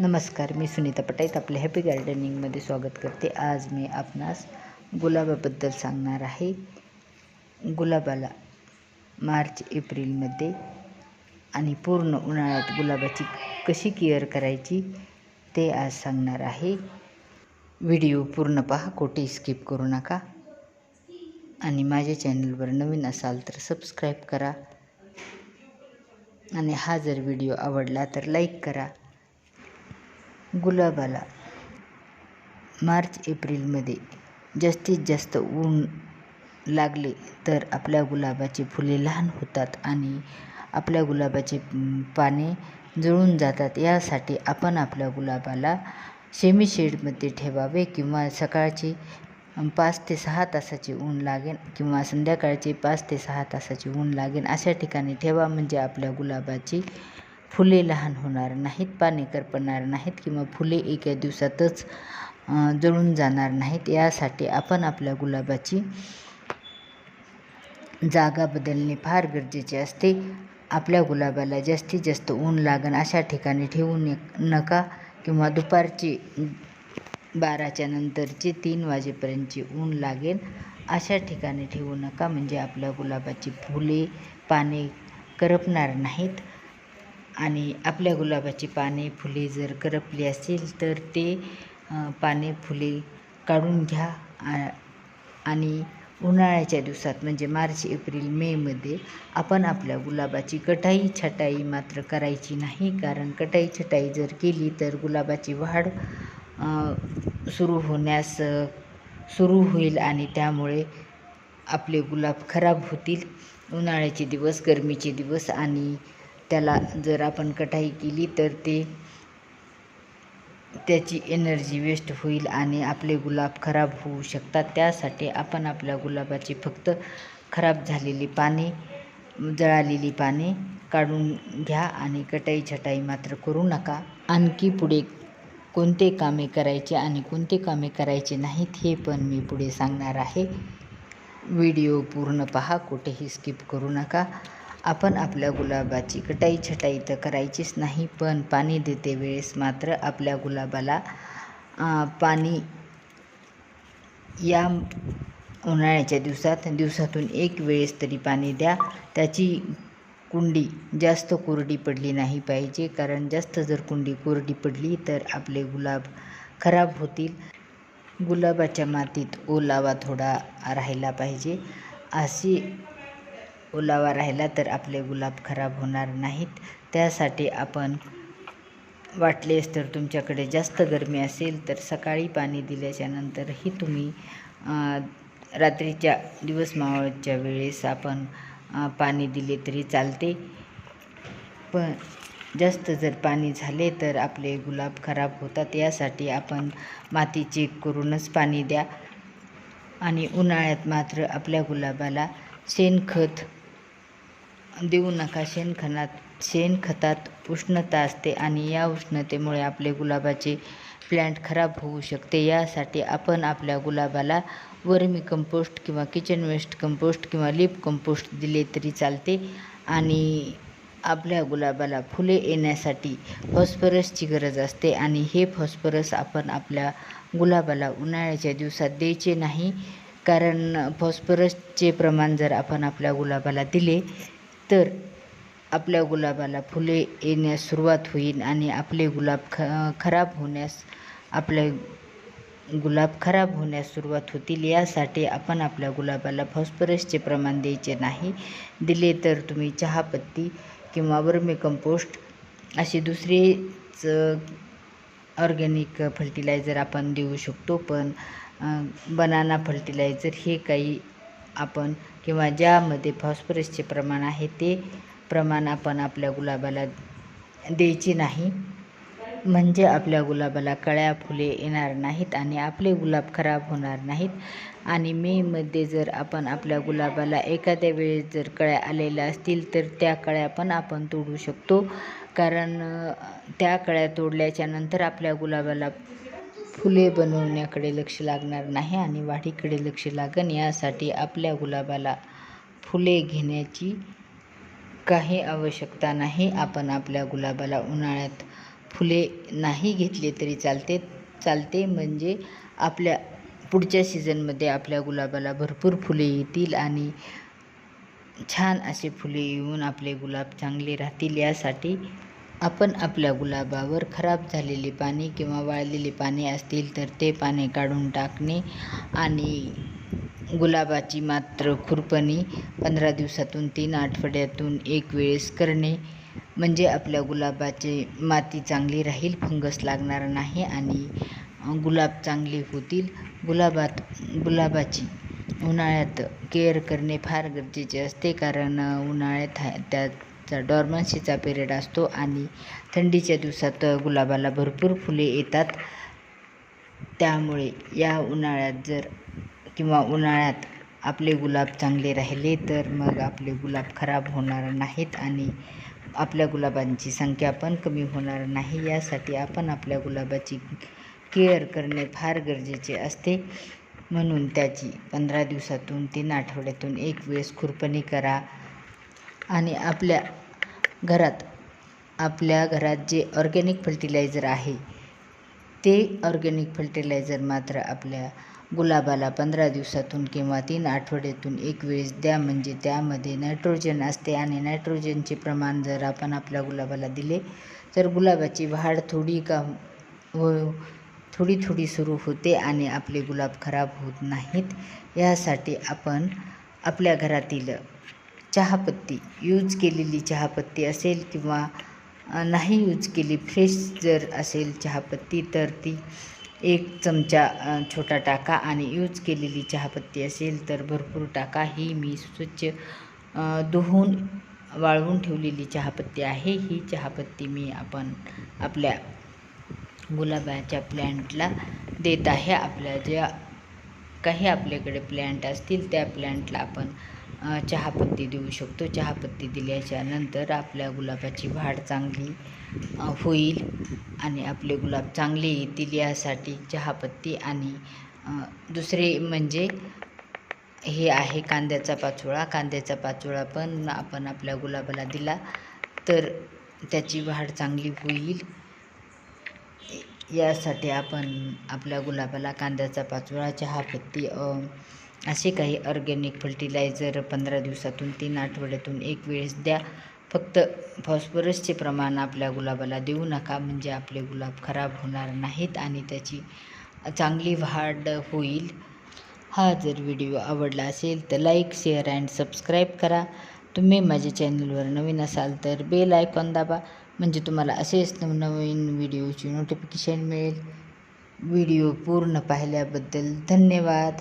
नमस्कार मी सुनीता पटाईत आपले हॅपी गार्डनिंगमध्ये स्वागत करते. आज मी आपणास गुलाबाबद्दल सांगणार आहे. गुलाबाला मार्च एप्रिलमध्ये आणि पूर्ण उन्हाळ्यात गुलाबाची कशी केअर करायची ते आज सांगणार आहे. व्हिडिओ पूर्ण पहा कोठे स्किप करू नका. आणि माझ्या चॅनलवर नवीन असाल तर सबस्क्राईब करा. आणि हा जर व्हिडिओ आवडला तर लाईक करा. गुलाबाला. मार्च एप्रिलमध्ये जास्तीत जास्त ऊन लागले तर आपल्या गुलाबाची फुले लहान होतात आणि आपल्या गुलाबाचे पाने जळून जातात. यासाठी आपण आपल्या गुलाबाला सेमीशेडमध्ये ठेवावे किंवा सकाळची पाच ते सहा तासाची ऊन लागेल किंवा संध्याकाळची पाच ते सहा तासाची ऊन लागेल अशा ठिकाणी ठेवा म्हणजे आपल्या गुलाबाची फुले लहान होणार नाहीत पाने करपणार नाहीत किंवा फुले एका दिवसातच जळून जाणार नाहीत. यासाठी आपण आपल्या गुलाबाची जागा बदलणे फार गरजेचे असते. आपल्या गुलाबाला जास्तीत जास्त ऊन लागण अशा ठिकाणी ठेवू नका किंवा दुपारची बाराच्या नंतरचे तीन वाजेपर्यंतची ऊन लागेल अशा ठिकाणी ठेवू नका. म्हणजे आपल्या गुलाबाची फुले पाने करपणार नाहीत. आणि आपल्या गुलाबाची पाने फुले जर करपली असेल तर ते पाने फुले काढून घ्या. आणि उन्हाळ्याच्या दिवसात म्हणजे मार्च एप्रिल मेमध्ये आपण आपल्या गुलाबाची कटाई छटाई मात्र करायची नाही. कारण कटाई छटाई जर केली तर गुलाबाची वाढ सुरू होण्यास सुरू होईल आणि त्यामुळे आपले गुलाब खराब होतील. उन्हाळ्याचे दिवस गरमीचे दिवस आणि त्याला जर आपण कटाई केली तर ते त्याची एनर्जी वेस्ट होईल आणि आपले गुलाब खराब होऊ शकतात. त्यासाठी आपण आपल्या गुलाबाची फक्त खराब झालेली पाने जळालेली पाने काढून घ्या आणि कटाई छटाई मात्र करू नका. आणखी पुढे कोणते कामे करायचे आणि कोणते कामे करायचे नाहीत हे पण मी पुढे सांगणार आहे. व्हिडिओ पूर्ण पहा कुठेही स्किप करू नका. आपण आपल्या गुलाबाची कटाई छटाई तर करायचीच नाही पण पाणी देते वेळेस मात्र आपल्या गुलाबाला पाणी या उन्हाळ्याच्या दिवसात दिवसातून एक वेळेस तरी पाणी द्या. त्याची कुंडी जास्त कोरडी पडली नाही पाहिजे कारण जास्त जर कुंडी कोरडी पडली तर आपले गुलाब खराब होतील. गुलाबाच्या मातीत ओलावा थोडा राहिला पाहिजे. अशी ओलावा राहिला तर आपले गुलाब खराब होणार नाहीत. त्यासाठी आपण वाटलेस तर तुमच्याकडे जास्त गरमी असेल तर सकाळी पाणी दिल्याच्या नंतरही तुम्ही रात्रीच्या दिवस मावळच्या वेळेस आपण पाणी दिले तरी चालते. पण जास्त जर पाणी झाले तर आपले गुलाब खराब होतात. यासाठी आपण माती चेक करूनच पाणी द्या. आणि उन्हाळ्यात मात्र आपल्या गुलाबाला शेणखत देऊ नका. शेणखनात शेणखतात उष्णता असते आणि या उष्णतेमुळे आपले गुलाबाचे प्लॅन्ट खराब होऊ शकते. यासाठी आपण आपल्या गुलाबाला वर्मी कंपोस्ट किंवा किचन वेस्ट कंपोस्ट किंवा लिप कंपोस्ट दिले तरी चालते आणि आपल्या गुलाबाला फुले येण्यासाठी फॉस्फरसची गरज असते आणि हे फॉस्फरस आपण आपल्या गुलाबाला उन्हाळ्याच्या दिवसात द्यायचे नाही. कारण फॉस्फरसचे प्रमाण जर आपण आपल्या गुलाबाला दिले तर आपल्या गुलाबाला फुले येण्यास सुरुवात होईल आणि आपले गुलाब ख खराब होण्यास आपले गुलाब खराब होण्यास सुरुवात होतील. यासाठी आपण आपल्या गुलाबाला फॉस्फरसचे प्रमाण द्यायचे नाही. दिले तर तुम्ही चहापत्ती किंवा वर्मी कंपोस्ट असे दुसरेच ऑर्गॅनिक फर्टिलायझर आपण देऊ शकतो. पण बनाना फर्टिलायझर हे काही आपण किंवा ज्यामध्ये फॉस्फरसचे प्रमाण आहे ते प्रमाण आपण आपल्या गुलाबाला द्यायचे नाही. म्हणजे आपल्या गुलाबाला कळ्या फुले येणार नाहीत आणि आपले गुलाब खराब होणार नाहीत. आणि मेमध्ये जर आपण आपल्या गुलाबाला एखाद्या वेळेस जर कळ्या आलेल्या असतील तर त्या कळ्या पण आपण तोडू शकतो. कारण त्या कळ्या तोडल्याच्या नंतर आपल्या गुलाबाला फुले बनवण्याकडे लक्ष लागणार नाही आणि वाढीकडे लक्ष लागन यासाठी आपल्या गुलाबाला फुले घेण्याची काही आवश्यकता नाही. आपण आपल्या गुलाबाला उन्हाळ्यात फुले नाही घेतले तरी चालते. चालते म्हणजे आपल्या पुढच्या सीझनमध्ये आपल्या गुलाबाला भरपूर फुले येतील आणि छान असे फुले येऊन आपले गुलाब चांगले राहतील यासाठी आपण आपल्या गुलाबावर खराब झालेली पाने किंवा वाळलेली पाने असतील तर ते पाने काढून टाकणे आणि गुलाबाची मात्र खुरपणी पंधरा दिवसातून तीन आठवड्यातून एक वेळेस करणे. म्हणजे आपल्या गुलाबाचे माती चांगली राहील फंगस लागणार नाही आणि गुलाब चांगले होतील. गुलाबात गुलाबाची उन्हाळ्यात केअर करणे फार गरजेचे असते कारण उन्हाळ्यात हा चा डॉर्मन्सीचा पिरियड असतो आणि थंडीच्या दिवसात गुलाबाला भरपूर फुले येतात. त्यामुळे या उन्हाळ्यात जर किंवा उन्हाळ्यात आपले गुलाब चांगले राहिले तर मग आपले गुलाब खराब होणार नाहीत आणि आपल्या गुलाबांची संख्या पण कमी होणार नाही. यासाठी आपण आपल्या गुलाबाची केअर करणे फार गरजेचे असते. म्हणून त्याची पंधरा दिवसातून तीन आठवड्यातून एक वेळेस खुरपणी करा. आणि आपल्या घरात आपल्या घरात जे ऑर्गॅनिक फर्टिलायझर आहे ते ऑर्गॅनिक फर्टिलायझर मात्र आपल्या गुलाबाला पंधरा दिवसातून किंवा तीन आठवड्यातून एक वेळेस द्या. म्हणजे त्यामध्ये नायट्रोजन असते आणि नायट्रोजनचे प्रमाण जर आपण आपल्या गुलाबाला दिले तर गुलाबाची वाढ थोडी का व थोडी थोडी सुरू होते आणि आपले गुलाब खराब होत नाहीत. यासाठी आपण आपल्या घरातील चहापत्ती. यूज केलेली चहापत्ती असेल किंवा नाही यूज केली फ्रेश जर असेल चहापत्ती तर ती एक चमचा छोटा टाका आणि यूज केलेली चहापत्ती असेल तर भरपूर टाका. ही मी स्वच्छ धुवून वाळवून ठेवलेली चहापत्ती आहे. ही चहापत्ती मी आपण आपल्या गुलाबाच्या प्लॅन्टला देत आहे. आपल्या ज्या काही आपल्याकडे प्लॅन्ट असतील त्या प्लॅन्टला आपण चहापत्ती देऊ शकतो. चहापत्ती दिल्याच्या नंतर आपल्या गुलाबाची वाढ चांगली होईल आणि आपले गुलाब चांगले येतील यासाठी चहापत्ती आणि दुसरे म्हणजे हे आहे कांद्याचा पाचोळा. कांद्याचा पाचोळा पण आपण आपल्या गुलाबाला दिला तर त्याची वाढ चांगली होईल. यासाठी आपण आपल्या गुलाबाला कांद्याचा पाचोळा चहापत्ती असे काही ऑर्गॅनिक फर्टिलायझर पंधरा दिवसातून तीन आठवड्यातून एक वेळेस द्या. फक्त फॉस्फरसचे प्रमाण आपल्या गुलाबाला देऊ नका म्हणजे आपले गुलाब खराब होणार नाहीत आणि त्याची चांगली वाढ होईल. हा जर व्हिडिओ आवडला असेल तर लाईक शेअर अँड सबस्क्राईब करा. तुम्ही माझ्या चॅनलवर नवीन असाल तर बेल आयकॉन दाबा म्हणजे तुम्हाला असेच नवनवीन व्हिडिओची नोटिफिकेशन मिळेल. व्हिडिओ पूर्ण पाहिल्याबद्दल धन्यवाद.